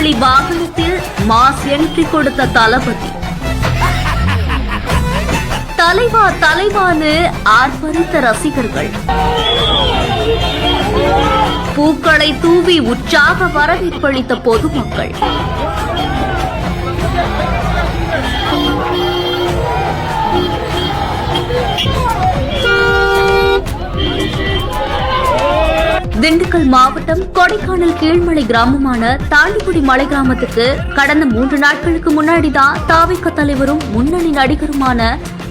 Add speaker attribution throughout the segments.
Speaker 1: திறந்தவெளி வாகனத்தில் mass entry கொடுத்த தளபதி. தலைவா தலைவான்னு ஆர்ப்பரித்த ரசிகர்கள். பூக்களை தூவி உற்சாக வரவேற்பளித்த பொதுமக்கள். திண்டுக்கல் மாவட்டம் கொடைக்கானல் கீழ்மலை கிராமமான தாண்டிக்குடி மலை கிராமத்துக்கு கடந்த மூன்று நாட்களுக்கு முன்னாடி தான் தாவிக்க தலைவரும் முன்னணி நடிகருமான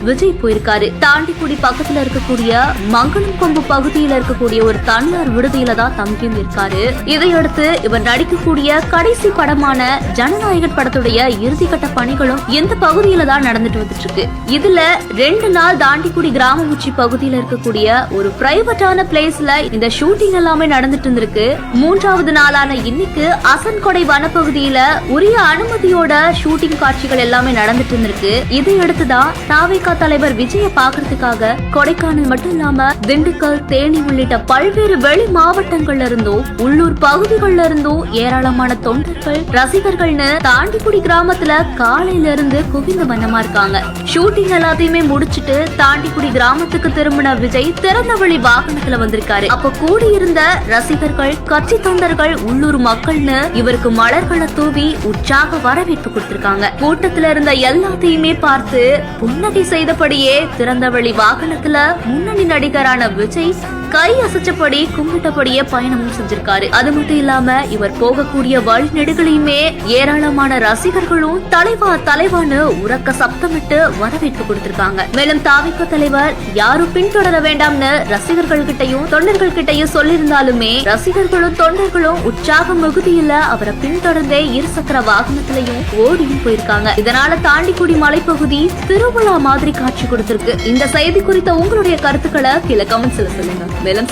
Speaker 1: விஜய் போயிருக்காரு. தாண்டிக்குடி பக்கத்துல இருக்கக்கூடிய மங்களம் கொம்பு பகுதியில இருக்கக்கூடிய ஒரு தனியார் விடுதியில தான் தங்கியும் இருக்காரு. இதையடுத்து இவர் நடிக்கக்கூடிய கடைசி படமான ஜனநாயகன் படத்துடைய இறுதிக்கட்ட பணிகளும் இந்த பகுதியில தான் நடந்துட்டு வந்துட்டு இருக்கு இதுல ரெண்டு நாள் தாண்டிக்குடி கிராம உச்சி பகுதியில இருக்கக்கூடிய ஒரு பிரைவேட்டான பிளேஸ்ல இந்த ஷூட்டிங் எல்லாமே நடந்துட்டு இருந்திருக்கு. மூன்றாவது நாளான இன்னைக்கு அசன்கொடை வனப்பகுதியில உரிய அனுமதியோட ஷூட்டிங் காட்சிகள் எல்லாமே நடந்துட்டு இருந்திருக்கு. இதையடுத்துதான் தாவை தலைவர் விஜய பாக்குறதுக்காக கொடைக்கானல் மட்டும் இல்லாம திண்டுக்கல் தேனி உள்ளிட்ட பல்வேறு வெளி மாவட்டங்கள்ல இருந்தும் உள்ளூர் பகுதிகள்ல இருந்தும் ஏராளமான தொண்டர்கள் ரசிகர்கள்னு தாண்டிக்குடி கிராமத்துல காலையில இருந்து குவிந்த வண்ணமா இருக்காங்க. ஷூட்டிங் எல்லாத்தையுமே முடிச்சிட்டு தாண்டிக்குடி கிராமத்துக்கு திரும்பின விஜய் திறந்தவெளி வாகனத்துல வந்திருக்காரு. அப்ப கூடியிருந்த ரசிகர்கள் கட்சி தொண்டர்கள் உள்ளூர் மக்கள்னு இவருக்கு மலர்களை தூவி உற்சாக வரவேற்பு கொடுத்திருக்காங்க. கூட்டத்துல இருந்த எல்லாத்தையுமே பார்த்து புன்னகை செய்தபடியே திறந்தவெளி வாகனத்துல முன்னணி நடிகரான விஜய் கை அசைச்சபடி கும்பிட்டபடியே பயணமும் செஞ்சிருக்காரு. அது மட்டும் இல்லாம இவர் போகக்கூடிய வழிநெடுகளையுமே ஏராளமான ரசிகர்களும் தலைவா தலைவான்னு உறக்க சப்தமிட்டு வரவேற்பு கொடுத்திருக்காங்க. மேலும் தாவிக்க தலைவர் யாரும் பின்தொடர வேண்டாம்னு ரசிகர்கள் கிட்டையும் தொண்டர்கள் கிட்டையும் சொல்லியிருந்தாலுமே ரசிகர்களும் தொண்டர்களும் உற்சாக மிகுதியில அவரை பின்தொடர்ந்தே இருசக்கர வாகனத்திலையும் ஓடியும் போயிருக்காங்க. இதனால தாண்டிக்குடி மலைப்பகுதி திருவிழா மாதிரி காட்சி கொடுத்திருக்கு. இந்த செய்தி குறித்த உங்களுடைய கருத்துக்களை கீழே கமெண்ட்ஸ்ல சொல்லுங்க. மேலும்